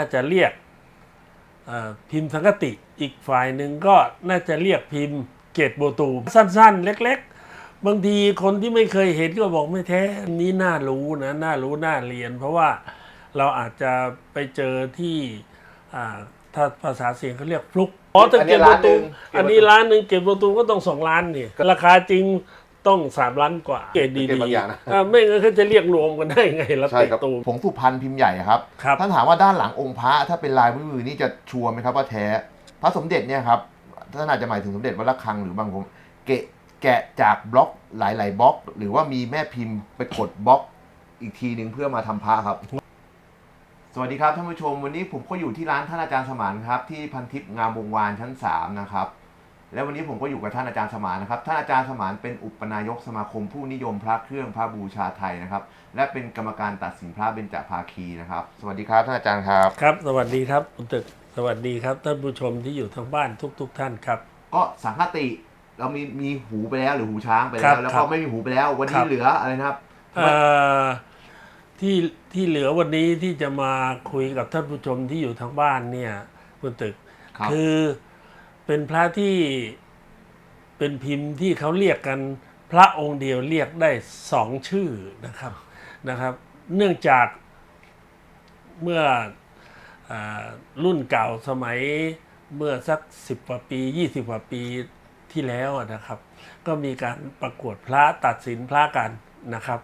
าจะเรียกเอ่อพิมพ์สังกติ อีกฝ่ายหนึ่งก็น่าจะเรียกพิมพ์เกตโบตูมสั้นๆ เล็ก ๆ บางทีคนที่ไม่เคยเห็นก็บอกไม่แท้อันนี้น่ารู้นะน่ารู้น่าเรียน เพราะว่าเราอาจจะไปเจอที่อ่าถ้าภาษาเสียงเขาเรียกฟลุกอ๋อแต่อันนี้เกตโบตูมร้านหนึ่งอันนี้ร้านหนึ่งเกตโบตูมก็ต้องสองล้านนี่ราคาจริง ต้องสามล้านกว่า เกตดีเกรดบางอย่างนะๆอ่าไม่งั้นเขาจะเรียกรวมกันได้ไงละใช่ติครับตูม ผงสุพรรณพิมพ์ใหญ่ครับครับ ท่านถามว่าด้านหลังองค์พระถ้าเป็นลายมือนี่จะชัวร์ไหมครับว่าแท้ พระสมเด็จเนี่ยครับท่านอาจจะหมายถึงสมเด็จวัดระฆังหรือบางผมเกะแกะจากบล็อกหลาย ๆ บล็อก หรือว่ามีแม่พิมพ์ไปกดบล็อกอีกทีหนึ่งเพื่อมาทำพระครับ สวัสดีครับท่านผู้ชมวันนี้ผมก็อยู่ที่ร้านท่านอาจารย์สมานครับ ที่พันทิพย์งามวงวานชั้น 3 นะครับ และวันนี้ผมก็อยู่กับท่านอาจารย์สมานนะครับ ท่านอาจารย์สมานเป็นอุปนายกสมาคมผู้นิยมพระเครื่องพระบูชาไทยนะครับ และเป็นกรรมการตัดสินพระเบญจภาคีนะครับ สวัสดีครับท่านอาจารย์ครับ ครับ สวัสดีครับคุณตึก สวัสดีครับท่านผู้ชมที่อยู่ทางบ้านทุก ๆท่านครับ ก็สังฆติเรามีมีหูไปแล้วหรือหูช้างไปครัแล้วบแล้วครัก็บไม่มีหูไปแล้ว วันครันี้บเหลืออะไรนะครับ เอ่อที่ที่เหลือวันนี้ที่จะมาคุยกับท่านผู้ชมที่อยู่ทางบ้านเนี่ยคุณตึกครับคือ เป็นพระที่เป็นพิมพ์ที่เขาเรียกกันพระองค์เดียวเรียกได้สองชื่อนะครับนะครับ เนื่องจากเมื่ออรุ่นเก่าสมัยเมื่อสักสิบกว่าปี 20กว่าปีที่แล้วนะครับ ก็มีการประกวดพระตัดสินพระกันนะครับ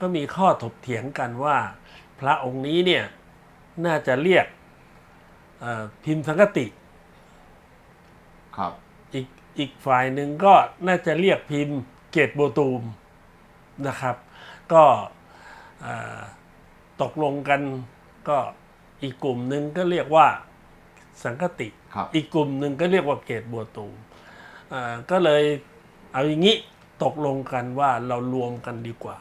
ก็มีข้อถกเถียงกันว่า พระองค์นี้เนี่ยน่าจะเรียกพิมพ์สังกติ ครับ อีกอีกฝ่ายหนึ่งก็น่าจะเรียกพิมพ์เกตโบตูมนะครับ ก็เอ่อตกลงกันก็อีกกลุ่มหนึ่งก็เรียกว่าสังคติครับอีกกลุ่มหนึ่งก็เรียกว่าเกตโบตูมเอ่อก็เลยเอาอย่างนี้ตกลงกันว่าเรารวมกันดีกว่า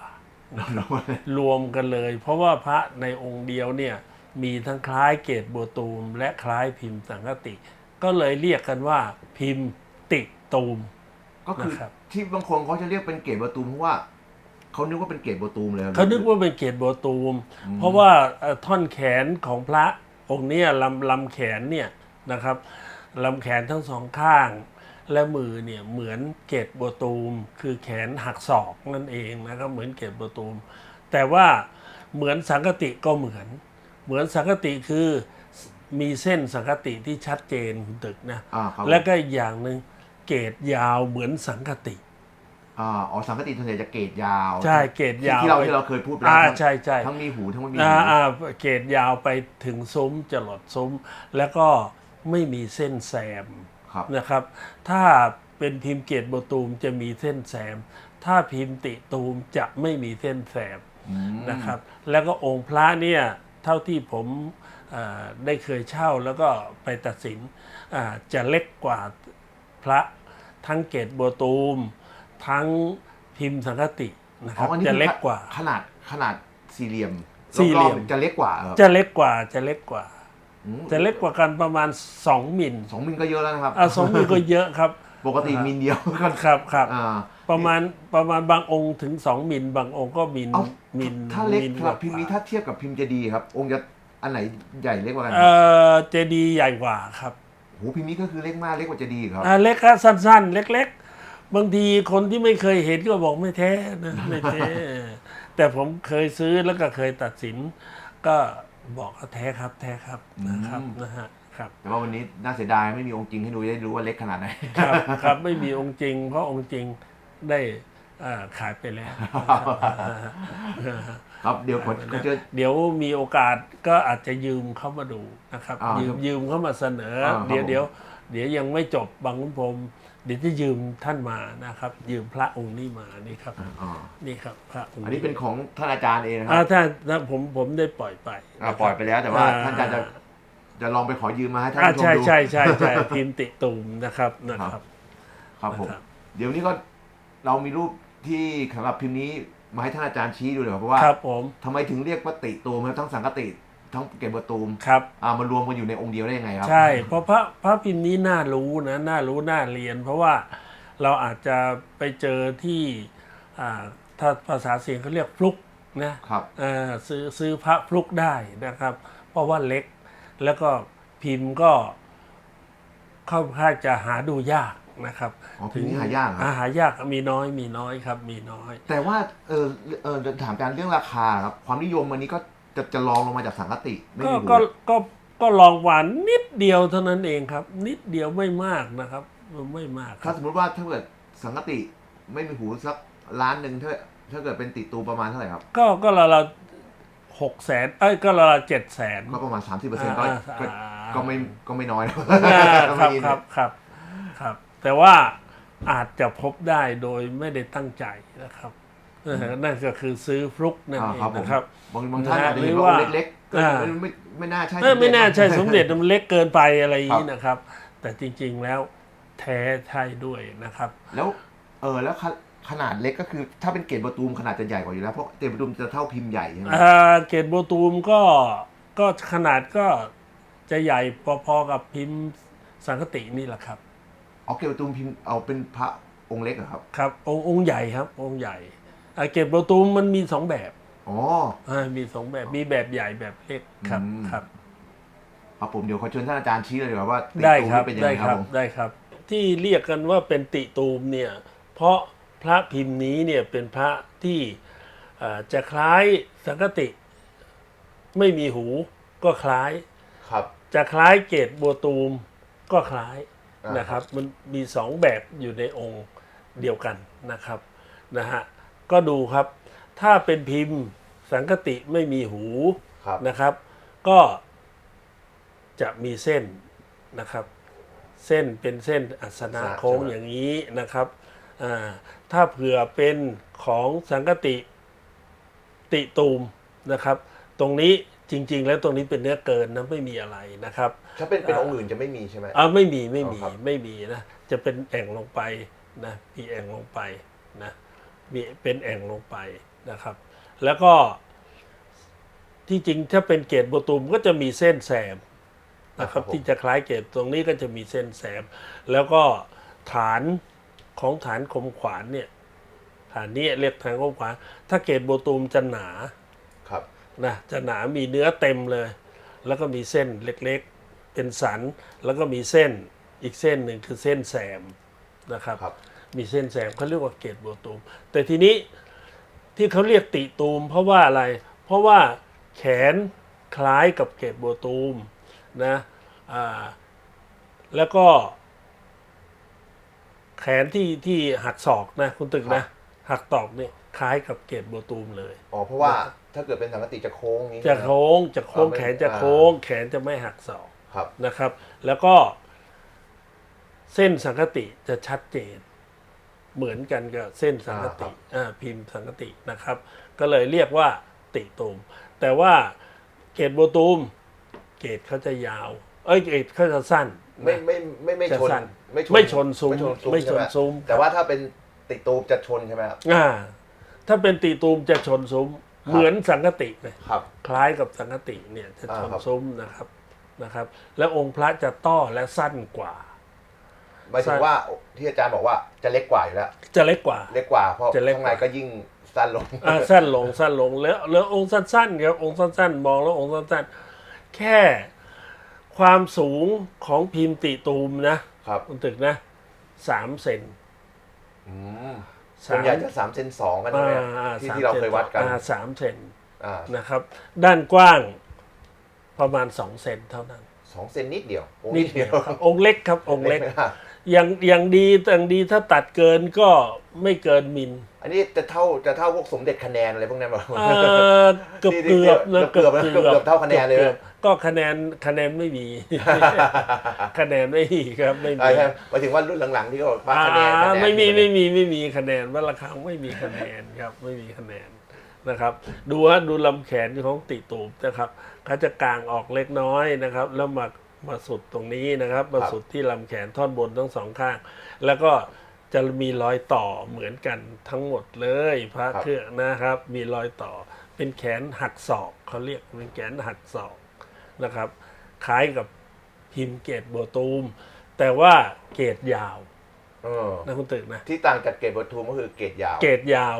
รวมกันเลย เพราะว่าพระในองค์เดียวเนี่ยมีทั้งคล้ายเกตโบตูม และคล้ายพิมพ์สังคติ ก็เลยเรียกกันว่าพิมพ์ติตูม ก็คือนะครับ ที่บางคนเขาจะเรียกเป็นเกรดประตูมเพราะว่าเขานึกว่าเป็นเกรดประตูมเลยครับ เขานึกว่าเป็นเกตโบตูมอืมเพราะว่าเอ่อท่อนแขนของพระองค์เนี้ลำลำแขนเนี่ยนะครับลำแขนทั้งสองข้าง และมือเนี่ยเหมือนเกตโบตูม คือแขนหักศอกนั่นเองนะครับเหมือนเกตโบตูม แต่ว่าเหมือนสังกติก็เหมือน เหมือนสังกติคือ มีเส้นสังกติที่ชัดเจนคุณตึกนะ อ่าครับและก็อีกอย่างหนึ่งเกตยาวเหมือนสังกติอ่าอ๋อสังคติส่วนใหญ่จะเกรดยาวใช่เกรดยาวที่เราที่เราเคยพูดไปแล้วอ่าทั้งใช่ใช่ ทั้งมีหูทั้งไม่มีหูอ่าอ่าเกรดยาวไปถึงซุ้มจรดซุ้ม แล้วก็ไม่มีเส้นแซมครับนะครับ ถ้าเป็นพิมพ์เกรดโบตูมจะมีเส้นแซม ถ้าพิมพ์ติตูมจะไม่มีเส้นแซม อืม นะครับแล้วก็องค์พระเนี่ยเท่าที่ผมเอ่อ ได้เคยเช่าแล้วก็ไปตัดสินอ่าจะเล็กกว่าพระทั้งเกรดโบตูม ทั้งพิมพ์สังคตินะคอ๋อรับอันนี้จะคือเล็กกว่าขนาดขนาดสี่เหลี่ยมสี่เหลี่ยมรอบๆจะเล็กกว่าเหรอจะเล็กกว่าจะเล็กกว่าอืมจะเล็กกว่ากันประมาณ2มิลสองมิลก็เยอะแล้วนะครับอะสองมิลก็เยอะครับ ปกติมิลเดียวก็ครับครับอ่าประมาณประมาณบางองค์ถึง2มิลบางองค์ก็มิลเอามิลถ้าเล็กมิลสำหรับพิมพ์นี้ถ้าเทียบกับพิมพ์เจดีย์ครับ องค์จะ อันไหนใหญ่เล็กกว่ากันเออเจดีย์ใหญ่กว่าครับโหพิมพ์นี้ก็คือเล็กมากเล็กกว่าเจดีย์อีกครับอ่าเล็กครับสั้น ๆ เล็ก ๆ บางทีคนที่ไม่เคยเห็นก็บอกไม่แท้นะไม่แท้แต่ผมเคยซื้อแล้วก็เคยตัดสิน ก็บอกว่าแท้ครับ แท้ครับนะครับอืมนะฮะครับ แต่ว่าวันนี้น่าเสียดายไม่มีองค์จริงให้ดูจะได้รู้ว่าเล็กขนาดไหนครับครับไม่มีองค์จริง เพราะองค์จริงได้อ่าขายไปแล้วครับเดี๋ยวผมก็จะ เดี๋ยวมีโอกาสก็อาจจะยืมเข้ามาดูนะครับ อ่ายืยืมยืมเข้ามาเสนอ อ่าครับเดี๋ยวผม เดี๋ยวเดี๋ยวยังไม่จบบางคุณพรมเดี๋ยวจะยืมท่านมานะครับ ยืมพระองค์นี้มานี่ครับอ่านี่ครับพระองค์อันนี้เป็นของท่านอาจารย์เองนะคอ่ารับถ้าถ้าผมผมได้ปล่อยไปอ่านะครับปล่อยไปแล้วแต่ว่าอ่ท่านอาจารย์จะจะลองไปขอยืมมาให้ท่านอ่าผู้ชมใช่ดู ใช่ใช่ใช่ พิมพ์ติตูมนะครับนะครับครับผม นะครับ เดี๋ยวนี้ก็เรามีรูปที่สำหรับพิมพ์นี้ มาให้ท่านอาจารย์ชี้ดูเลยครับเพราะว่าครับผมทำไมถึงเรียกว่าติตูมครับทั้งสังกติทั้งเก็บประตูมครับอ่ามารวมกันอยู่ในองค์เดียวได้ยังไงครับ ใช่เพราะพระพระพิมพ์นี้น่ารู้นะน่ารู้น่าเรียน เพราะว่าเราอาจจะไปเจอที่อ่าถ้าภาษาเสียงเขาเรียกฟลุกนะครับเอ่อซื้อซื้อพระฟลุกได้นะครับ เพราะว่าเล็กแล้วก็พิมพ์ก็เข้าค่ายจะหาดูยาก นะครับอ๋อพิมพ์นี่หายากเหรอ อ่หายากมีน้อยมีน้อยครับมีน้อย แต่ว่าเออเออถามการเรื่องราคาครับความนิยมวันนี้ก็จะจะลองลงมาจากสังกติไม่ก็มีหูก็ก็ก็ลองหวานนิดเดียวเท่านั้นเองครับ นิดเดียวไม่มากนะครับไม่มากคถ้ารับสมมติว่าถ้าเกิดสังกติไม่มีหูสักล้านหนึ่งถ้าถ้าเกิดเป็นติดตูประมาณเท่าไหร่ครับ ก็ก็เราเราหกแสนเอ้ยก็เราเจ็ดแสน ก็ประมาณ 30%ก็อ่าก็อ่า ก็ไม่ก็ไม่น้อยนะครับไม่ครับครับครับ แต่ว่าอาจจะพบได้โดยไม่ได้ตั้งใจนะครับเออนั่นก็คือซื้อฟลุกนั่นอ่าเองครับผมนะครับบางบางท่านนะฮะอาจจะเห็นหรือว่าว่าองค์เล็กๆก็อ่าไม่ไม่ไม่น่าใช่เออไม่น่าใช่สสมมเด็เด็จจมันเล็กเกินไปอะไรอย่างนี้ครับนะครับ แต่จริงๆแล้วแท้ใช่ด้วยนะครับ แล้วเออแล้วขะขนาดเล็กก็คือถ้าเป็นเกตประตูมขนาดจะใหญ่กว่าอยู่แล้วเพราะเกตประตูมจะเท่าพิมพ์ใหญ่ใช่ไหมเอ่อเกตโบตูมก็ก็ขนาดก็จะใหญ่พอๆกับพิมพ์สังคตินี่แหละครับ อ๋อเกตประตูมพิมพ์เอาเป็นพระองค์เล็กเหรอครับ ครับองค์องค์ใหญ่ครับองค์ใหญ่อ่าเกตโบตูมมันมีสองแบบอ๋อ อ่ามีสองแบบมีแบบใหญ่แบบเล็กครับอืม ครับ ครับผมเดี๋ยวขอเชิญท่านอาจารย์ชี้เลยดีกว่าว่าติได้ตูมครับนี่เป็นยังได้ไงคครัรับบผมได้ครับ ที่เรียกกันว่าเป็นติตูมเนี่ยเพราะพระพิมพ์นี้เนี่ยเป็นพระที่เอ่อจะคล้ายสังกติ ไม่มีหูก็คล้าย ครับ จะคล้ายเกตบัวตูมก็คล้ายอ่า นนะครับมันมีสองแบบอยู่ในองค์เดียวกันนะครับนะฮะก็ดูครับถ้าเป็นพิมพ์สังกติไม่มีหูครับนะครับ ก็จะมีเส้นนะครับ เส้นเป็นเส้นอัสนะโค้งอย่างนี้นะครับอ่าถ้าเผื่อเป็นของสังกติติตูมนะครับ ตรงนี้ จริง ๆ แล้วตรงนี้เป็นเนื้อเกินนะไม่มีอะไรนะครับถ้าเป็นเป็นองค์อื่นจะไม่มีใช่ไหม อ่าไม่มีไม่มีอ๋อครับ ไม่มีนะจะเป็นแอ่งลงไปนะมีแอ่งลงไปนะมีเป็นแอ่งลงไปนะครับ แล้วก็ที่จริงถ้าเป็นเกตโบตูมก็จะมีเส้นแซมนะครับที่จะคล้ายเกตตรงนี้ก็จะมีเส้นแซมแล้วก็ฐานของฐานคมขวานเนี่ยฐานนี้เรียกฐานคมขวานถ้าเกตโบตูมจะหนาครับ นะจะหนามีเนื้อเต็มเลย แล้วก็มีเส้นเล็กๆ เป็นสัน แล้วก็มีเส้นอีกเส้นหนึ่งคือเส้นแซมนะครับครับมีเส้นแซมเขาเรียกว่าเกตโบตูม แต่ทีนี้ที่เขาเรียกติตูม เพราะว่าอะไร เพราะว่าแขนคล้ายกับเกตโบตูมนะอ่าแล้วก็แขนที่ที่หักศอกนะคุณตึกนะ หักตอกเนี่ยคล้ายกับเกตโบตูมเลย อ๋อเพราะว่าถ้าเกิดเป็นสังกติจะโค้งอย่างนี้จะใช่ไหมโค้งจะโค้งอ่าไม่แขนจะอ่าโค้ง แขนจะไม่หักศอกครับนะครับ แล้วก็ เส้นสังกติจะชัดเจน เหมือนกันกับเส้นสังกติอ่าพิมพ์สังกตินะครับ ก็เลยเรียกว่าติตูม แต่ว่าเกตโบตูม เกตเขาจะยาว เอ้ยเกตเขาจะสั้น ไม่นะไม่ไม่ไม่จะชนสั้นไม่ชนไม่ชนซุ้มไม่ชนซุ้มไม่ชนใไหซุ้มแต่ว่าถ้าเป็น ติดตูมจะชนใช่ไหมครับ อ่า ถ้าเป็นติตูมจะชนซุ้ม ครับ เหมือนสังกติเลยครับ คล้ายกับสังกติเนี่ยจะชนอ่าครับ ซุ้มนะครับนะครับ แล้วองค์พระจะต้อและสั้นกว่า หมายถึงว่าที่อาจารย์บอกว่าจะเล็กกว่าอยู่แล้ว จะเล็กกว่า เล็กกว่าเพราะจะเล็กข้างกในว่าก็ยิ่งสั้นลง อ่าสั้นลงสั้นลงแล้วแล้วองค์สั้นๆครับองค์สั้นๆ มองแล้วองค์สั้นๆ แค่ความสูงของพิมพ์ติตูมนะครับ คุณตึกนะสามเซนอืม สาส่วนมใหญ่จะสามเซนสองกันใช่ไหมอ่าที่สมที่เราเคยวัดกันอ่าสามเซนอ่านะครับ ด้านกว้างประมาณสองเซนเท่านั้นสองเซนนิดเดียวโอ้นิดเดียวครับองค์เล็กครับองค์เล็กไม่น่าอย่างอย่างดีอย่างดีถ้าตัดเกินก็ไม่เกินมิล อันนี้จะเท่าจะเท่าพวกสมเด็จคะแนนอะไรพวกนั้นแบบเอ่อเกือบนี่เกือบนะเกือบๆนะเกือบๆเท่าคะแนนเลยกือบๆก็คะแนนคะแนนไม่มี คะแนนไม่มีครับไม่มีอ่าใช่หมายถึงว่ารุ่นหลังๆที่เขาบอกว่าคะแนนอ่าคะแนนไม่มีไม่มีไม่มีคะแนนว่าละครั้งไม่มีคะแนนครับไม่มีคะแนนนะครับ ดูฮะดูลำแขนของติตูบนะครับเขาจะกางออกเล็กน้อยนะครับ แล้วมามาสุดตรงนี้นะครับ มาสุดที่ลำแขนท่อนบนทั้งสองข้าง แล้วก็ จะมีรอยต่อเหมือนกันทั้งหมดเลย พระเครื่องนะครับ มีรอยต่อ เป็นแขนหักศอกเขาเรียกเป็นแขนหักศอกนะครับ คล้ายกับพิมพ์เกตโบตูม แต่ว่าเกตยาวเออนะคุณตึกนะที่ต่างจากเกรดวัตถุก็คือเกรดยาว เกตยาว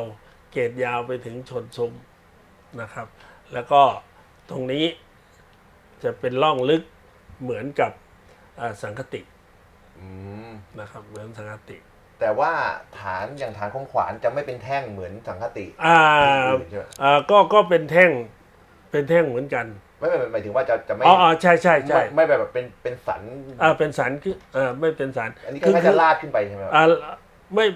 เกตยาวไปถึงชนซุ้มนะครับ แล้วก็ตรงนี้จะเป็นร่องลึกเหมือนกับอ่าสังคติอืมนะครับเหมือนสังคติ แต่ว่าฐานอย่างฐานของขวานจะไม่เป็นแท่งเหมือนสังคติอ่าอื่นใช่ไหมอ่าก็ก็เป็นแท่งเป็นแท่งเหมือนกันไม่ไม่หมายถึงว่าจะจะไม่อ๋ออ๋อใช่ใช่ใช่ไม่ไม่แบบเป็นเป็นสันอ่าเป็นสันคืออ่าไม่เป็นสันอันนี้ก็แค่จะลาดขึ้นไปใช่ไหมครับอ่าไม่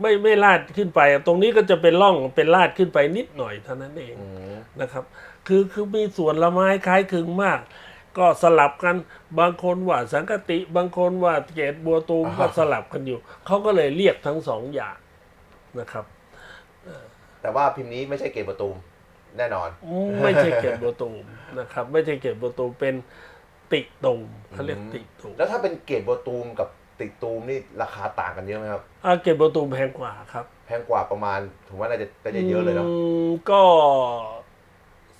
ไม่ไม่ลาดขึ้นไป ตรงนี้ก็จะเป็นร่องเป็นลาดขึ้นไปนิดหน่อยเท่านั้นเองอืมนะครับ คือคือมีส่วนละไม้คล้ายคลึงมาก ก็สลับกันบางคนว่าสังกติ บางคนว่าเกตบัวตูมก็สลับกันอยู่ เขาก็เลยเรียกทั้งสองอย่างนะครับ แต่ว่าพิมพ์นี้ไม่ใช่เกตประตูมแน่นอน ไม่ใช่เกตบัวตูมนะครับ ไม่ใช่เกตบัวตูมเป็นติตูมเขาเรียกติตูมแล้วถ้าเป็นเกตประตูมกับติดตูมนี่ราคาต่างกันเยอะไหมครับอ่าเกตบัวตูมแพงกว่าครับ แพงกว่าประมาณผมว่าน่าจะน่าจะเยอะเลยเนาะมก็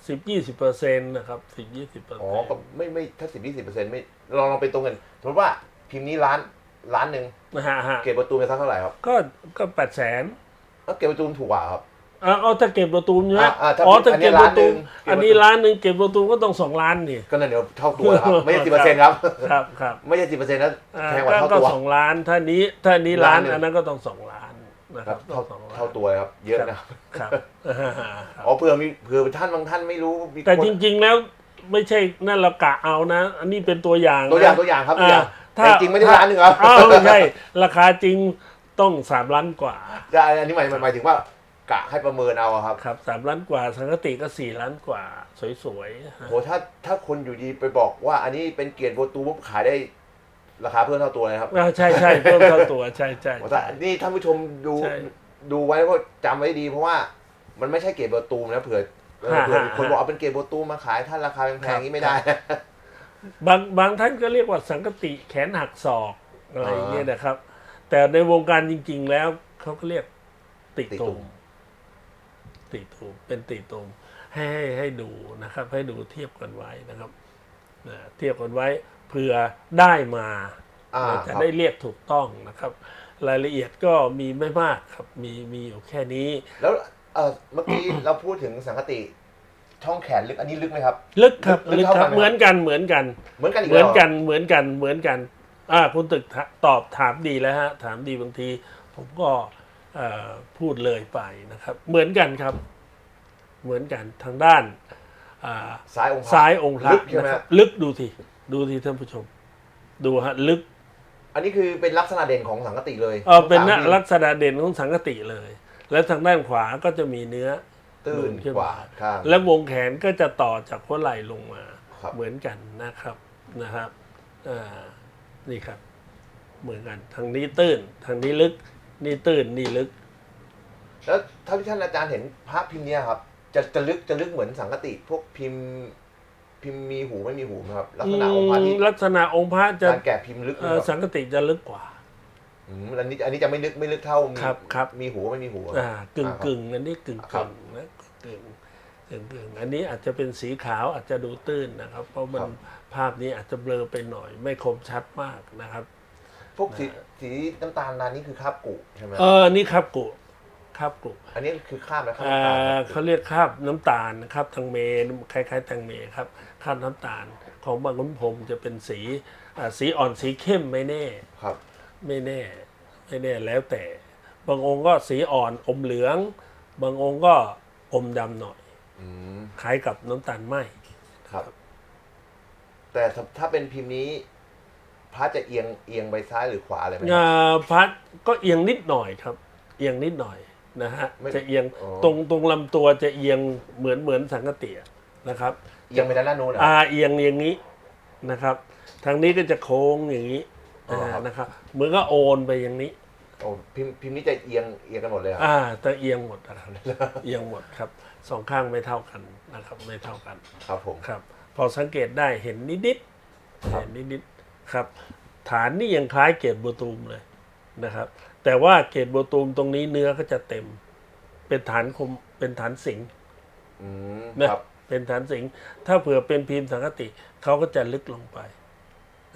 สิบยี่สิบเปอร์เซ็นต์นะครับสิบยี่สิบเปอร์อ๋อเซ็นต์ก็ไม่ไม่ถ้าสิบยี่สิบเปอร์เซ็นต์ไม่ลองลองเป็นตรงกันสมมติว่าพิมพ์นี้ล้านล้านหนึ่งนะฮะฮะเกตประตูมจะสักเท่าไหร่ครับก็ก็แปดแสนแล้วเกตประตูมถูกกว่าครับ อ่าเอาถ้าเก็บประตูมใช่ไหมอ่าอ่าถ้าอ๋อถ้าอันนี้เก็บประตูมล้านหนึ่งอันนี้ล้านหนึ่งเก็บประตูมก็ต้องสองล้านนี่ ก็นั่นเดี๋ยวเท่าตัวแล้วครับ ไม่ใช่สิบเปอร์เซ็นต์ครับ ครับครับไม่ใช่สิบเปอร์เซ็นต์นะอ่าแพงกว่าเท่าก็ตัว สองล้านถ้านี้ถ้านี้ล้านล้านหนึ่ง อันนั้นก็ต้องสองล้าน นะคครัรับบเท่าต้องสองล้านเท่าตัวเลยครับ เยอะนะครับครับครับอ๋อเผื่อมีเผื่อท่านบางท่านไม่รู้มีแต่คนจริง ๆ แล้วไม่ใช่นั่นเรากะเอานะ อันนี้เป็นตัวอย่างนะตัวอย่างตัวอย่างครับตัวอย่างถ้าแต่จริงไม่ได้ล้านหนึ่งครับอ้าวไม่ใช่ ราคาจริงต้องสามล้านกว่าแต่อันนี้หมายหมายถึงว่ากะให้ประเมินเอาอะครับครับสามล้านกว่า สังกติก็สี่ล้านกว่า สวยๆโหถ้าถ้าคนอยู่ดีไปบอกว่า อันนี้เป็นเกียรติโบตูปุ๊บขายได้ ราคาเพิ่มเท่าตัวเลยครับอ่าใช่ใช่เพิ่มเท่าตัวใช่ใช่โหถ้าใช่นี่ท่านผู้ชมดูใช่ดูไว้ก็จำไว้ดี เพราะว่ามันไม่ใช่เกียรติโบตูมนะเผื่อเออเผื่อมีคนบอกเอาเป็นเกียรติโบตูมมาขายท่านราคาแพงๆอย่างนี้ไม่ได้นะ บางบางท่านก็เรียกว่าสังกติแขนหักศอกอะไรอย่างเงี้ยนะครับ แต่ในวงการจริง ๆ แล้วเขาก็เรียกติติตูตุ่ม มติตูมเป็นติตูมให้ให้ให้ดูนะครับ ให้ดูเทียบกันไว้นะครับนะ เทียบกันไว้เผื่อได้มาอ่าจะครับได้เรียกถูกต้องนะครับ รายละเอียดก็มีไม่มากครับมีมีอยู่แค่นี้ แล้วเออเมื่อกี้เราพูดถึงสังคติช่องแขนลึกอันนี้ลึกไหมครับ ลึกครับลึลึกกเท่าคกัรันบไหมเหมือนกันเหมือนกันเหมือนกันอีกเหมือนแล้วกันเหมือนกันเหมือนกันอ่าคุณตึกถตอบถามดีแล้วฮะถามดีบางที ผมก็เอ่อพูดเลยไปนะครับ เหมือนกันครับ เหมือนกันทางด้าน อ่าซ้ายองค์พระซ้ายองค์พระลึกใช่ไหมนะคครัรับบลึกดูทีดูทีท่านผู้ชม ดูฮะลึก อันนี้คือเป็นลักษณะเด่นของสังคติเลยเออเป็นทั้งสามที่ลักษณะเด่นของสังกติเลย แล้วทางด้านขวาก็จะมีเนื้อ ตื้นขึ้นกว่ามาข้าง และวงแขนก็จะต่อจากหัวไหล่ลงมาครับ เหมือนกันนะครับนะครับอ่านี่ครับ เหมือนกันทางนี้ตื้นทางนี้ลึก นี่ตื้นนี่ลึก แล้วเท่าที่ท่านอาจารย์เห็นพระพิมพ์เนี่ยครับ จะจะลึกจะลึกเหมือนสังคติพวกพิมพ์ พิมพ์มีหูไม่มีหูไหมครับ ลักษณะองค์พระที่ลักษณะองค์พระจะการแกะพิมพ์ลึกไหมเอ่คอรับสังกติจะลึกกว่าอืมอันนี้อันนี้จะไม่ลึกไม่ลึกเท่ามีครับครับ มีหูไม่มีหูอ่า กึ่งกึ่งอันนี้กึ่งครักึ่บงนะกึ่งกึ่งกึ่งอันนี้อาจจะเป็นสีขาวอาจจะดูตื้นนะครับ เพราะมันภาพนี้อาจจะเบลอไปหน่อย ไม่คมชัดมากนะครับ พวกสีสีน้ำตาลนานนี่คือคราบกุใช่ไหมเออนี่ครับกุ ครับกุอันนี้คือคราบนะคราบเอ่น้ำตาลอครับเขาเรียกคราบน้ำตาลนะครับทางเมนคล้ายๆทางเมครับคราบน้ำตาลของบางขุนพรหมจะเป็นสีอ่าสีอ่อนสีเข้มไม่แน่ครับ ไม่แน่ไม่แน่แล้วแต่ บางองค์ก็สีอ่อนอมเหลือง บางองค์ก็อมดำหน่อยอืมคล้ายกับน้ำตาลไหมครับ แต่ถ้าถ้าเป็นพิมพ์นี้พระจะเอียงเอียงไปซ้ายหรือขวาอะไรไหมครับอ่าพัดก็เอียงนิดหน่อยครับ เอียงนิดหน่อย นะฮะไม่จะเอียงอ๋อ ตรงตรงลำตัวจะเอียงเหมือนเหมือนสังกติอะนะครับเอียงไปด้านหน้านู้นเหรอ อาเอียงอย่างนี้นะครับ ทางนี้ก็จะโค้งอย่างนี้อ๋อครับานะครับเหมือนก็โอนไปอย่างนี้ โอ้พิมพ์พิมพ์นี้จะเอียงเอียงกันหมดเลยเหรออ่าแต่เอียงหมดนะครับเอียงหมดครับสองข้างไม่เท่ากันนะครับไม่เท่ากันครับผม ครับ พอสังเกตได้เห็นนิดๆครับ เห็นนิดๆครับ ฐานนี่ยังคล้ายเกตโบตูมเลยนะครับ แต่ว่าเกตโบตูมตรงนี้เนื้อก็จะเต็ม เป็นฐานคมเป็นฐานสิงห์อืมนะครับเป็นฐานสิงห์ถ้าเผื่อเป็นพิมพ์สังกติเขาก็จะลึกลงไป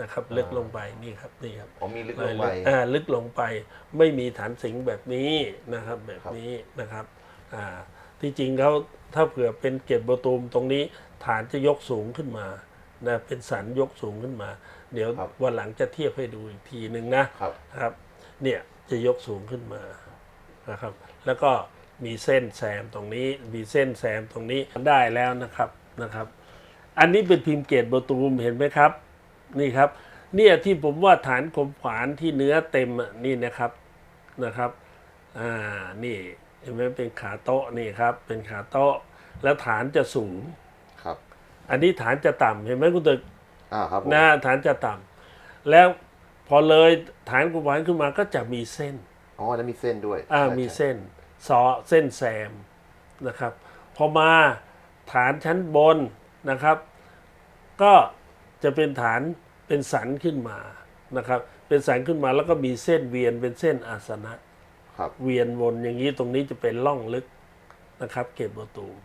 นะครับ ลึกลงไปนี่ครับนี่ครับอ๋อมีลึกลงไป อ่าลึกลงไปไม่มีฐานสิงห์แบบนี้นะครับ แบบนี้นะครับอ่าที่จริงเขาถ้าเผื่อเป็นเก็บโบตูมตรงนี้ ฐานจะยกสูงขึ้นมานะเป็นสันยกสูงขึ้นมา เดี๋ยวครับวันหลังจะเทียบให้ดูอีกทีหนึ่งนะครับ ครับ เนี่ย จะยกสูงขึ้นมานะครับ แล้วก็มีเส้นแซมตรงนี้ มีเส้นแซมตรงนี้ได้แล้วนะครับนะครับ อันนี้เป็นพิมพ์เกตโบตูมเห็นไหมครับ นี่ครับ เนี่ยที่ผมว่าฐานคมขวานที่เนื้อเต็มอะนี่นะครับนะครับอ่านี่เห็นไหมเป็นขาโต๊ะนี่ครับ เป็นขาโต๊ะแล้วฐานจะสูงครับ อันนี้ฐานจะต่ำเห็นไหมคุณตึกอ่าครับผมหน้าฐานจะต่ำแล้ว พอเลยฐานคมขวานขึ้นมาก็จะมีเส้นอ๋อแล้วมีเส้นด้วยอ่าใช่มีใช่เส้นซอเส้นแซมนะครับ พอมาฐานชั้นบนนะครับ ก็จะเป็นฐานเป็นสันขึ้นมานะครับ เป็นสันขึ้นมาแล้วก็มีเส้นเวียนเป็นเส้นอาสนะครับเวียนวนอย่างนี้ตรงนี้จะเป็นร่องลึกนะครับ เกตประตูม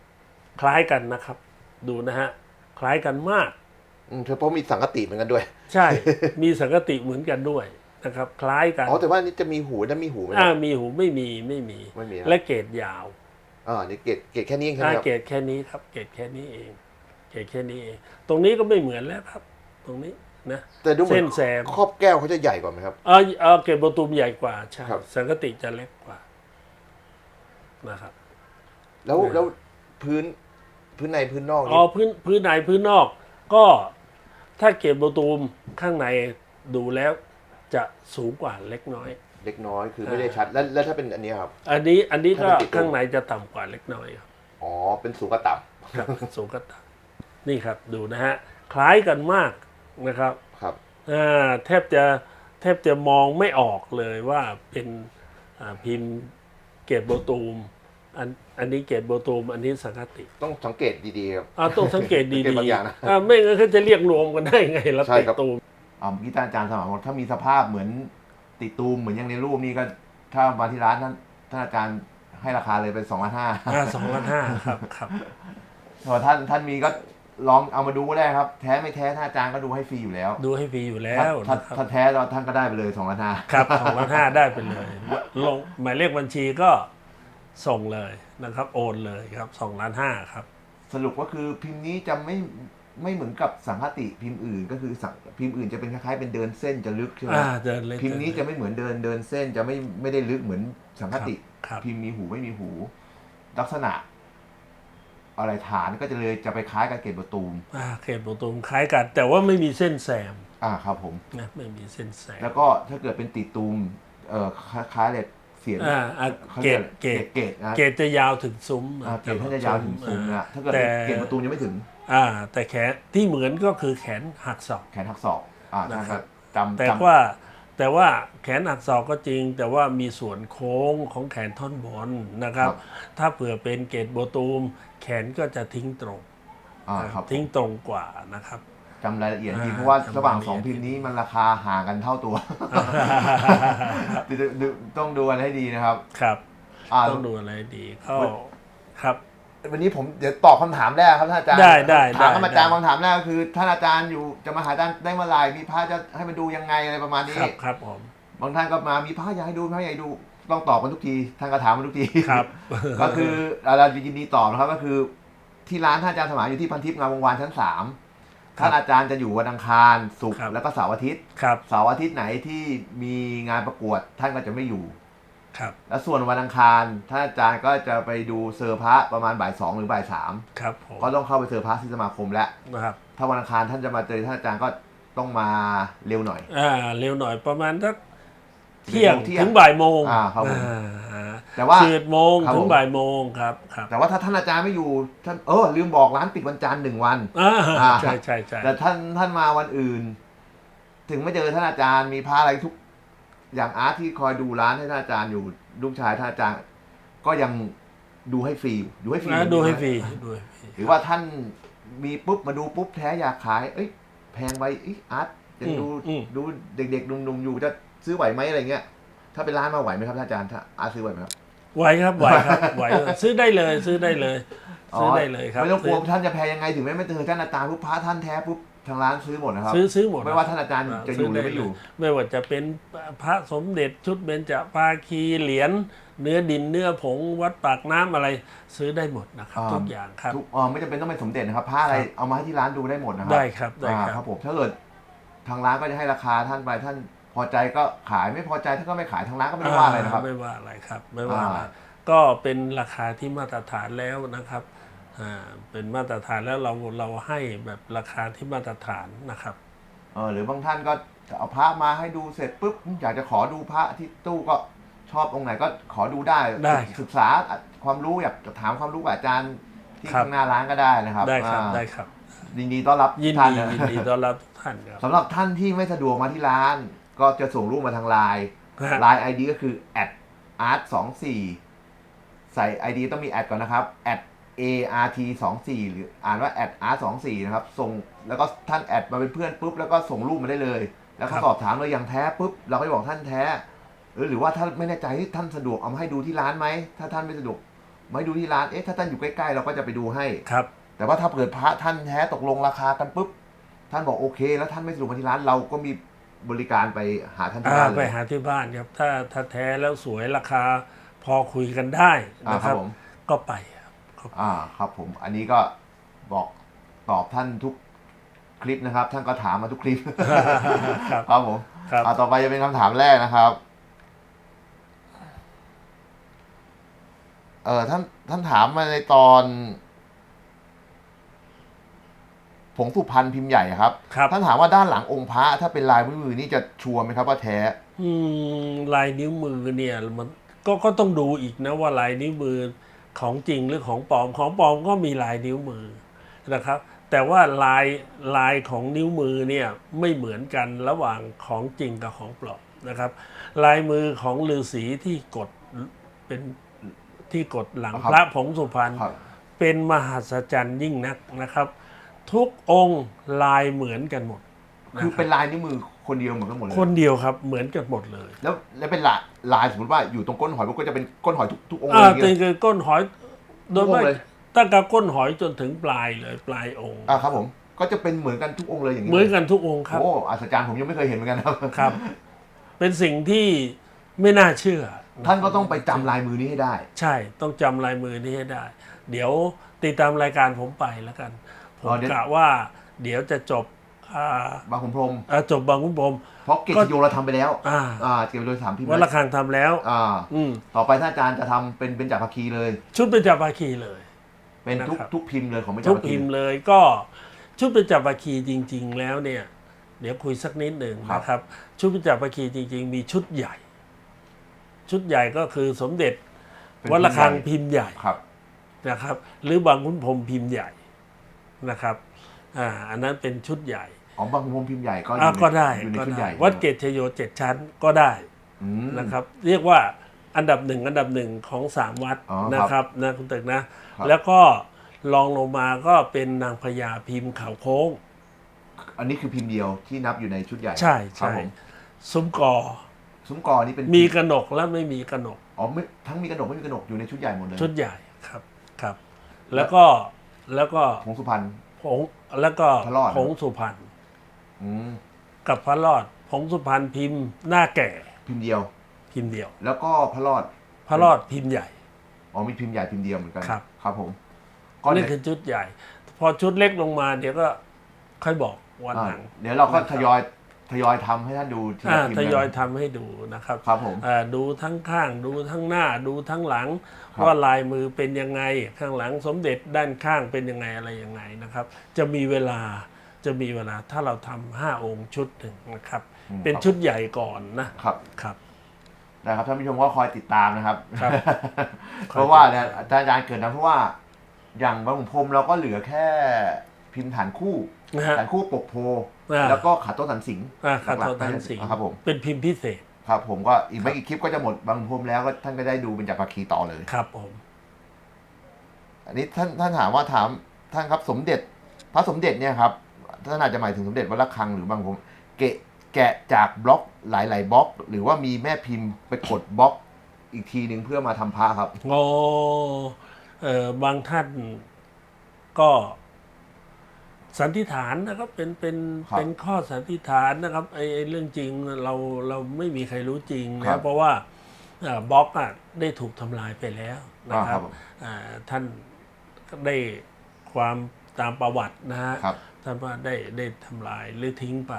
คล้ายกันนะครับ ดูนะฮะ คล้ายกันมาก อืมเพราะมีสังกติเหมือนกันด้วย ใช่ มีสังกติเหมือนกันด้วยนะครับ คล้ายกันอ๋อแต่ว่าอันนี้จะมีหูแล้วมีหูไหมคอ่ารับมีหูไม่มีไม่มี ไม่มีครับและเกตยาวอ่านี่เกรดเกรดแค่นี้เองใช่ไหอ่ามครับเกตแค่นี้ครับ เกตแค่นี้เอง เกตแค่นี้เอง ตรงนี้ก็ไม่เหมือนแล้วครับ ตรงนี้นะ แต่ดูเหมืเส้อนนแซมครอบแก้วเขาจะใหญ่กว่าไหมครับ เออเออเกตประตูมใหญ่กว่าใช่ครับ สังกติจะเล็กกว่านะครับ แล้วเนี่ยแล้วพื้นพื้นในพื้นนอกอ๋อนี่พื้นพื้นในพื้นนอก ก็ถ้าเกตประตูมข้างในดูแล้วจะสูงกว่าเล็กน้อย เล็กน้อยคือไม่ได้ชัดแล้วแล้วถ้าเป็นอันนี้ครับ อันนี้อันนี้ก็ถ้าเป็นติดตัวข้างในจะต่ำกว่าเล็กน้อยครับอ๋อเป็นสูงกับต่ครับสูงก็ต่ำนี่ครับดูนะฮะคล้ายกันมากนะครับำครับ อ่าแทบจะแทบจะมองไม่ออกเลยว่าเป็นอ่าพิมพ์เกตโบตูม อันอันนี้เกตโบตูมอันนี้สังคติต้องสังเกตดีๆครับ อ่าต้องสังเกตดีสังเกตบางอย่างนะ ๆอ่าไม่งั้นเขาจะเรียกรวมกันได้ไงละใช่ติครับตูมอ่าเมื่อกี้ท่านอาจารย์สมานบอกถ้ามีสภาพเหมือนติดตูมเหมือนอย่างในรูปนี้ก็ ถ้ามาที่ร้านท่านท่านอาจารย์ให้ราคาเลยเป็นสองล้านห้าอ่าสองพันห้าครับครับ พอท่านท่านมีก็ลองเอามาดูก็ได้ครับ แท้ไม่แท้ท่านอาจารย์ก็ดูให้ฟรีอยู่แล้วดูให้ฟรีอยู่แล้ถ้าวถ้านะครับ ถ้าแท้เราท่านก็ได้ไปเลยสองล้านห้า ครับสองพันห้าได้ไปเลยลงหมายเลขบัญชีก็ ส่งเลยนะครับ โอนเลยครับสองล้านห้าครับ สรุปก็คือพิมพ์นี้จะไม่ไม่เหมือนกับสังคติพิมพ์อื่น ก็คือสังพิมพ์อื่นจะเป็นคล้ายๆเป็นเดินเส้นจะลึกใช่ไหมอ่าเดินเลยพิมพ์นี้จะไม่เหมือนเดินเดินเส้นจะไม่ไม่ได้ลึกเหมือนสังคติ ครับ พิมพ์มีหูไม่มีหู ลักษณะ อะไรฐานก็จะเลยจะไปคล้ายกับเกตประตูมอ่าเขตโบตูมคล้ายกัน แต่ว่าไม่มีเส้นแซมอ่าครับผม นะไม่มีเส้นแซมแล้วก็ถ้าเกิดเป็นติดตูมเอ่อคล้ายคล้ายเลย เสียงอ่าอ่าเขาเกรียตเกตเกตนะเกตจะยาวถึงซุ้มอ่าเกตท่านจะยาวถึงซุ้มนะถ้าเกิดแต่เกตประตูมยังไม่ถึงอ่า แต่แขนที่เหมือนก็คือแขนหักศอก แขนทักศอกอ่านะท่านครัก็บจำแต่จำ ว่าแต่ว่าแขนหักศอกก็จริง แต่ว่ามีส่วนโค้งของแขนท่อนบนนะครับถ้าเผื่อเป็นเกตโบตูม แขนก็จะทิ้งตรงอ่านะครับ ทิ้งตรงกว่านะครับ จำรายละเอียดดีอ่าเพราะว่าจำระหว่างรายละเอียดสองพิมพ์นี้มันราคาห่างกันเท่าตัวดูดูต้องดูกันให้ดีนะครับครับอ่า ต้องดูอะไรดีเข้าครับ วันนี้ผมเดี๋ยวตอบคำถามแรกครับท่านอาจารย์ได้ได้ถามได้อาจารย์ได้ คำถามแรกก็คือท่านอาจารย์อยู่จะมาหาอาจารย์ได้เมื่อไหร่มีพระจะให้มาดูยังไงอะไรประมาณนี้ ครับครับผมบางท่านก็มามีพระอยากให้ดูพระอยากให้ดูต้องตอบกันทุกทีท่านก็ถามมาทุกทีครับ ก็คือเรายินดีตอบนะครับก็คือที่ร้านท่านอาจารย์สมานอยู่ที่พันทิพย์งามวงวานชั้นสามครับ ท่านอาจารย์จะอยู่วันอังคารศุกร์ครับ แล้วก็เสาร์อาทิตย์ครับเสาร์อาทิตย์ไหนที่มีงานประกวดท่านก็จะไม่อยู่ ครับแล้วส่วนวันอังคารท่านอาจารย์ก็จะไปดูเซอร์พระประมาณบ่ายสองหรือบ่ายสามครับผมก็ต้องเข้าไปเซอร์พระที่สมาคมแล้ว นะครับถ้าวันอังคารท่านจะมาเจอท่านอาจารย์ก็ต้องมาเร็วหน่อย อ่าเร็วหน่อยประมาณสัก เที่ยงเที่ยงถึงบ่ายโมงอ่าครับผมอ่าแต่ว่า สิบเอ็ดโมงครับถึผงม บ่ายโมงครับครับแต่ว่าถ้าท่านอาจารย์ไม่อยู่ท่านเออลืมบอกร้านปิดวันจันทร์หนึ่งวัน อ่าอ่า ใช่ใช่ใช่แต่ท่านท่านมาวันอื่น ถึงไม่เจอท่านอาจารย์มีพระอะไรทุก อย่างอาร์ตที่คอยดูร้านให้ท่านอาจารย์อยู่ลูกชายท่านอาจารย์ ก็ยังดูให้ฟรีดูให้ฟรีนะดูให้ฟรีดูให้ฟรีหรือว่าท่านมีปุ๊บมาดูปุ๊บแท้อยากขาย เอ้ย แพงไปเอ้ยอาร์ตยังดูดูเด็กๆหนุ่มๆอยู่จะ ซื้อไหวไหมอะไรเงี้ย ถ้าเป็นร้านมาไหวไหมครับท่านอาจารย์ถ้าอาร์ตซื้อไหวไหมครับ ไหวครับไหวครับไหวซื้อได้เลยซื้อได้เลย ซื้อได้เลยครับไม่ต้องกลัวท่านจะแพงยังไงถึงแม้ไม่เจอท่านอาจารย์ปุ๊บพระท่านแท้ปุ๊บทางร้านซื้อหมดนะครับ ซื้อซื้อหมดไม่ว่าท่านอาจารย์จะอยู่หรือไม่อยู่ ไม่ว่าจะเป็นพระสมเด็จชุดเบญจภาคีเหรียญเนื้อดินเนื้อผงวัดปากน้ำอะไรซื้อได้หมดนะครับอ่าทุกอย่างครับทุกอ๋อไม่จำเป็นต้องเป็นสมเด็จนะครับผ้าอะไรครับเอามาให้ที่ร้านดูได้หมดนะครัได้ครับได้อ่าคครัรับบผมถ้าเกิดทางร้านก็จะให้ราคาท่านไปท่าน พอใจก็ขายไม่พอใจท่านก็ไม่ขายทางร้านก็ไม่ได้ว่าอะไรนะครับ ไม่ว่าอะไรครับ ไม่ว่าอะไรอ่าก็เป็นราคาที่มาตรฐานแล้วนะครับอ่าเป็นมาตรฐานแล้วเราเราให้แบบราคาที่มาตรฐานนะครับเออหรือบางท่านก็จะเอาพระมาให้ดูเสร็จปุ๊บอยากจะขอดูพระที่ตู้ก็ชอบองค์ไหนก็ขอดูได้ได้ครับศึกษาความรู้อยากจะถามความรู้กับอาจารย์ที่ครับข้างหน้าร้านก็ได้นะครับได้ครับอ่าได้ครับยินดีต้อนรับยินท่านดีนะยินดีต้อนรับทุกท่านครับสำหรับท่านที่ไม่สะดวกมาที่ร้าน ก็จะส่งรูปมาทางไลน์ฮะไลน์ ID ก็คือ @art 2 4ใส่ ID ต้องมีแอดก่อนนะครับ @art 2 4หรืออ่านว่า @art 2 4นะครับ ส่งแล้วก็ท่านแอดมาเป็นเพื่อนปุ๊บ แล้วก็ส่งรูปมาได้เลย แล้วก็ครับสอบถามเลยอย่างแท้ปุ๊บ เราก็จะบอกท่านแท้ หรือหรือว่าถ้าไม่แน่ใจที่ท่านสะดวกเอามาให้ดูที่ร้านไหม ถ้าท่านไม่สะดวกมาให้ดูที่ร้านเอ๊ะถ้าท่านอยู่ใกล้ๆเราก็จะไปดูให้ครับ แต่ว่าถ้าเกิดพระท่านแท้ตกลงราคากันปุ๊บท่านบอกโอเค แล้วท่านไม่สะดวกมาที่ร้านเราก็มี บริการไปหาท่านที่อ่าบ้านไปเลย หาที่บ้านครับ ถ้าถ้าแท้แล้วสวยราคาพอคุยกันได้อ่านะคครัรับบผม ก็ไปครับ อ่าครับผมอันนี้ก็บอกตอบท่านทุกคลิปนะครับ ท่านก็ถามมาทุกคลิป ครับครับผมครับ อ่าต่อไปจะเป็นคำถามแรกนะครับเออท่านท่านถามมาในตอน ผงสุพรรณพิมพ์ใหญ่ครับครับ ท่านถามว่าด้านหลังองค์พระถ้าเป็นลายมือนี่จะชัวร์ไหมครับว่าแท้อืมลายนิ้วมือเนี่ยมันก็ก็ต้องดูอีกนะว่าลายนิ้วมือของจริงหรือของปลอมของปลอมก็มีลายนิ้วมือนะครับ แต่ว่าลายลายของนิ้วมือเนี่ยไม่เหมือนกันระหว่างของจริงกับของปลอมนะครับ ลายมือของฤาษีที่กดเป็นที่กดหลังครับพระผงสุพรรณครับเป็นมหัศจรรย์ยิ่งนักนะครับ ทุกองค์ลายเหมือนกันหมด คือนะเป็นลายนิ้วมือคนเดียวเหมือนกันหมดเลยคนเดียวครับเหมือนกันหมดเลย แล้วแล้วเป็นลายลายสมมติว่าอยู่ตรงก้นหอยมันก็จะเป็นก้นหอยทุกทุกองค์อ่าเลยอย่างตึเงี้งยคือก้นหอยโดยทุกองว่าค์เลย ตั้งแต่ก้นหอยจนถึงปลายเลยปลายองค์ อ่าครับผมก็จะเป็นเหมือนกันทุกองค์เลยอย่างเหมือนกันทุกองค์ครับโอ้อัศจรรย์ผมยังไม่เคยเห็นเหมือนกันครับ ครับ เป็นสิ่งที่ไม่น่าเชื่อ ท่านก็ต้องไปจำลายมือนี้ให้ได้ ใช่ต้องจำลายมือนี้ให้ได้ เดี๋ยวติดตามรายการผมไปแล้วกัน ผมอ๋อเดี๋ยวกะว่าเดี๋ยวจะจบอ่าบางขุนพรหมอ่าจบบางคุณผมเพราะเกตโยเราทำไปแล้วอ่าอ่าเกตโยสามพิมพ์วัดระฆังทำแล้ว อ่าอืมต่อไปท่านอาจารย์จะทำเป็นเป็นจักรภาคีเลย ชุดเป็นจับภาคีเลย เป็นทุกนะครับทุกพิมพ์เลยของเป็นจัทุกกรภาคีพิมพ์เลยก็ชุดเป็นจับภาคีจริง ๆ แล้วเนี่ย เดี๋ยวคุยสักนิดหนึ่งนะครับ ชุดเป็นจับภาคีจริง ๆ มีชุดใหญ่ ชุดใหญ่ก็คือสมเด็จเป็นวัดระฆังพิมพ์ใหญ่พิมพ์ใหญ่ครับนะครับ หรือบางขุนพรหมพิมพ์ใหญ่ นะครับอ่าอันนั้นเป็นชุดใหญ่อ๋อบางขุนพรหมพิมพ์ใหญ่ก็ออ่ายู่ในก็ได้อยู่ในก็ชุดใหได้ญ่วัดเกตชโยเจ็ดชั้นก็ได้อืม นะครับ เรียกว่าอันดับหนึ่งอันดับหนึ่งของสามวัดอ๋อครับนะครับนะคุณตึกนะ ครับ แล้วก็ลองลงมาก็เป็นนางพญาพิมพ์เขาโค้ง อันนี้คือพิมพ์เดียวที่นับอยู่ในชุดใหญ่ใช่ครับใช่ผมซุ้มกอ ซุ้มกอนี่เป็นมีกระหนกและไม่มีกระหนก อ๋อไม่ทั้งมีกระหนกไม่มีกระหนกอยู่ในชุดใหญ่หมดเลยชุดใหญ่ครับครับ แล้วก็ แล้วก็ผงสุพรรณผงแล้วก็พระรอด ผงสุพรรณอืมกับพระรอดผงสุพรรณพิมพ์หน้าแก่พิมพ์เดียว พิมพ์เดียว แล้วก็พระรอดพระรอดพิมพ์ใหญ่ อ๋อมีพิมพ์ใหญ่พิมพ์เดียวเหมือนกันครับ ครับผมก็นี่เดี๋ยวคือชุดใหญ่ พอชุดเล็กลงมาเดี๋ยวก็ค่อยบอกวันอ่าหลังเดี๋ยวเราก็นะครับทยอย ทยอยทำให้ท่านดูทีอ่าละพิมพ์ทยอยนะทำให้ดูนะครับครับผมอ่าดูทั้งข้างดูทั้งหน้าดูทั้งหลัง ครับว่าลายมือเป็นยังไงข้างหลังสมเด็จด้านข้างเป็นยังไงอะไรยังไงนะครับ จะมีเวลาจะมีเวลาถ้าเราทำห้าองค์ชุดหนึ่งนะครับ อืม เป็นครับชุดใหญ่ก่อนนะครับ ครับ นะครับท่านผู้ชมก็คอยติดตามนะครับ ครับ เพราะว่าเนี่ยอาจารย์เกิดนะเพราะว่า อย่างบางขุนพรหมเราก็เหลือแค่พิมพ์ฐานคู่นะฮะฐานคู่ปกโพอ่า แล้วก็ขาต้นสันสิงห์อ่าคาหลัโตกๆทันสิงห์ครับผมเป็นพิมพ์พิเศษ ครับผมก็อีกไม่กี่คลิปก็จะหมดบางขุนพรหมแล้วก็ท่านก็ได้ดูเป็นจักรภาคีต่อเลยครับผม อันนี้ท่านท่านถามว่าถามท่านครับสมเด็จ พระสมเด็จเนี่ยครับท่านอาจจะหมายถึงสมเด็จวัดระฆังหรือบางผมเกะแกะจากบล็อกหลาย ๆ บล็อก หรือว่ามีแม่พิมพ์ไปกดบล็อกอีกทีหนึ่งเพื่อมาทำพระครับโอเอ่อบางท่านก็ สันนิษฐานนะครับเป็นเป็นครับเป็นข้อสันนิษฐานนะครับไอ้ไอ้เรื่องจริงเราเราไม่มีใครรู้จริงครันะบเพราะว่าเอ่อบล็อกอะได้ถูกทำลายไปแล้วนะคอ่าครัรับบผมอ่าท่านได้ความตามประวัตินะฮะครับ ท่านว่าได้ได้ทำลายหรือทิ้งไป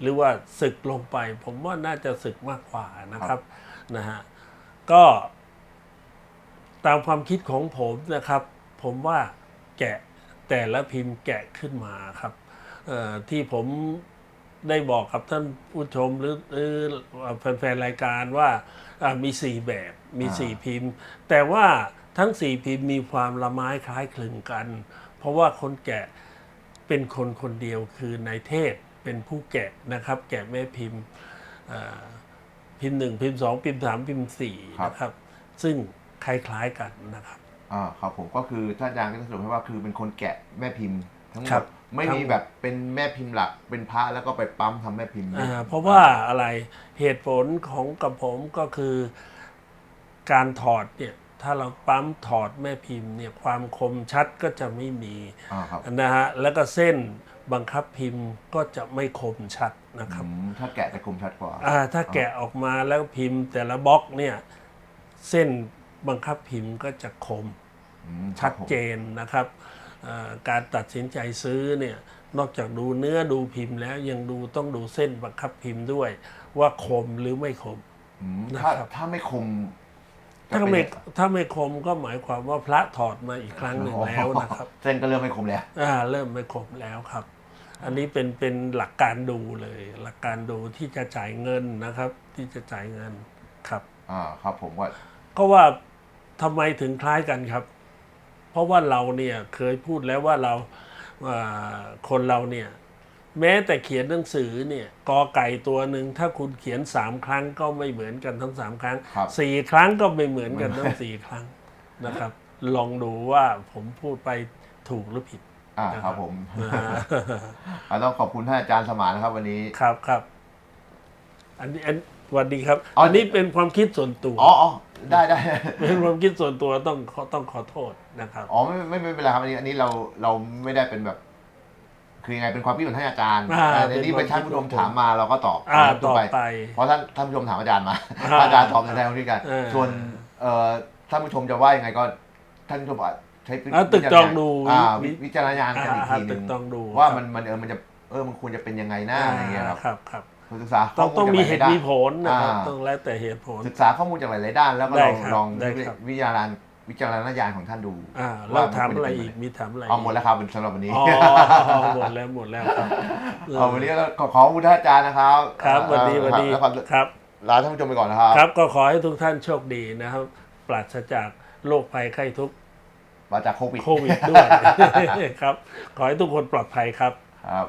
หรือว่าศึกลงไป ผมว่าน่าจะศึกมากกว่านะครับนะฮะก็ ตามความคิดของผมนะครับ ผมว่าแกะ แต่ละพิมพ์แกะขึ้นมาครับที่ผมได้บอกกับท่านผู้ชมหรือแฟนๆรายการว่ามีสี่แบบมีสี่พิมพ์ แต่ว่าทั้งสี่พิมพ์มีความละไม้คล้ายคลึงกัน เพราะว่าคนแกะเป็นคนคนเดียวคือนายเทพเป็นผู้แกะนะครับ แกะแม่พิมพ์พิมพ์หนึ่งพิมพ์สองพิมพ์สามพิมพ์สี่นะครับ ซึ่งคล้ายๆกันนะครับ อ่าครับผมก็คือท่านอาจารย์ก็จะสรุปให้ว่าคือเป็นคนแกะแม่พิมพ์ทั้งหมครัดบไม่ทั้งมีหมดแบบเป็นแม่พิมพ์หลัก เป็นพระแล้วก็ไปปั๊มทำแม่พิมพ์อ่าเพราะว่าอะไรเหตุผลของกับผมก็คือการถอดเนี่ยถ้าเราปั๊มถอดแม่พิมพ์เนี่ยความคมชัดก็จะไม่มีอ่าครับนะฮะแล้วก็เส้นบังคับพิมพ์ก็จะไม่คมชัดนะครับอืมถ้าแกะจะคมชัดกว่า อ่าถ้าแกะออกมาแล้วพิมพ์แต่ละบล็อกเนี่ยเส้นบังคับพิมพ์ก็จะคมอืมครั ชับดผมเจนนะครับอ่าการตัดสินใจซื้อเนี่ยนอกจากดูเนื้อดูพิมพ์แล้วยังดูต้องดูเส้นบังคับพิมพ์ด้วย ว่าคมหรือไม่คมอืมนะถ้าครับถ้าไม่คมถ้าจะเป็นไม่ถ้าไม่คมก็หมายความว่าพระถอดมาอีกครั้งหนึ่งแล้วนะครับ เส้นก็เริ่มไม่คมแล้วอ่าเริ่มไม่คมแล้วครับ อันนี้เป็นเป็นหลักการดูเลย หลักการดูที่จะจ่ายเงินนะครับ ที่จะจ่ายเงินครับอ่าครับผมว่าก็ว่าทำไมถึงคล้ายกันครับ เพราะว่าเราเนี่ยเคยพูดแล้วว่าเราอ่าคนเราเนี่ยแม้แต่เขียนหนังสือเนี่ยกอไก่ตัวหนึ่งถ้าคุณเขียนสามครั้งก็ไม่เหมือนกันทั้งสามครั้งครับสี่ครั้งก็ไม่เหมือนกันทั้งสี่ครั้งนะครับ ลองดูว่าผมพูดไปถูกหรือผิดอ่านะคครัรับบผมอ่าอ่าต้องขอบคุณท่านอาจารย์สมานนะครับ วันนี้ครับครับ อันนี้อันสวัสดีครับอ๋ออัอันนี้เป็นความคิดส่วนตัวอ๋ออ๋อได้ได้เป็นความคิดส่วนตัวต้องขอต้องขอโทษนะครับอ๋อไม่ไม่ไม่เป็นไรครับอันนี้อันนี้เราเราไม่ได้เป็นแบบ คือยังไงเป็นความคิดของท่านอาจารย์อ่าอ่าในนี้เป็เป็นนความท่านผู้ชมคิดของผมถามมาเราก็ตอบอ่าตอบต่อไปไป เพราะท่านท่านผู้ชมถามอาจารย์มาอ่าอาจารย์ตอบในแนวที่กันเออส่วนเอ่อท่านผู้ชมจะว่ายังไงก็ท่านผู้ชมอาจใช้อ่าตึกตองดูอ่าวิวิวิจารณญาณกันอีกอ่าทีหตึนึ่กงต้องดูว่าครับมันมันเออมันจะเออมันควรจะเป็นยังไงหน้าอะไรเงี้ยครับครับ ครับศึกษาต้องข้ต้องจากมีหเหลายตุๆด้านมีผลนะครับอ่าต้องแล้วแต่เหตุผล ศึกษาข้อมูลจากหลายๆด้าน แล้วก็ได้ลองครับลองได้ครับวิจารณวิจารณญาณของท่านดูอ่าว่าเราถามมันอะไรเป็นอีกยังไงมีถามอะไรเอาหมดแล้วครับสำหรับวันนี้อ๋อหมดแล้วหมดแล้วครับเอาวันนี้ก็ขอขอบคุณท่านอาจารย์นะครับครับสวัสดีสวัสดีแล้วก็ครับลาท่านผู้ชมไปก่อนนะครับครับ ก็ขอให้ทุกท่านโชคดีนะครับ ปราศจากโรคภัยไข้ทุกข์มาจากโควิดโควิดด้วยครับ ขอให้ทุกคนปลอดภัยครับครับ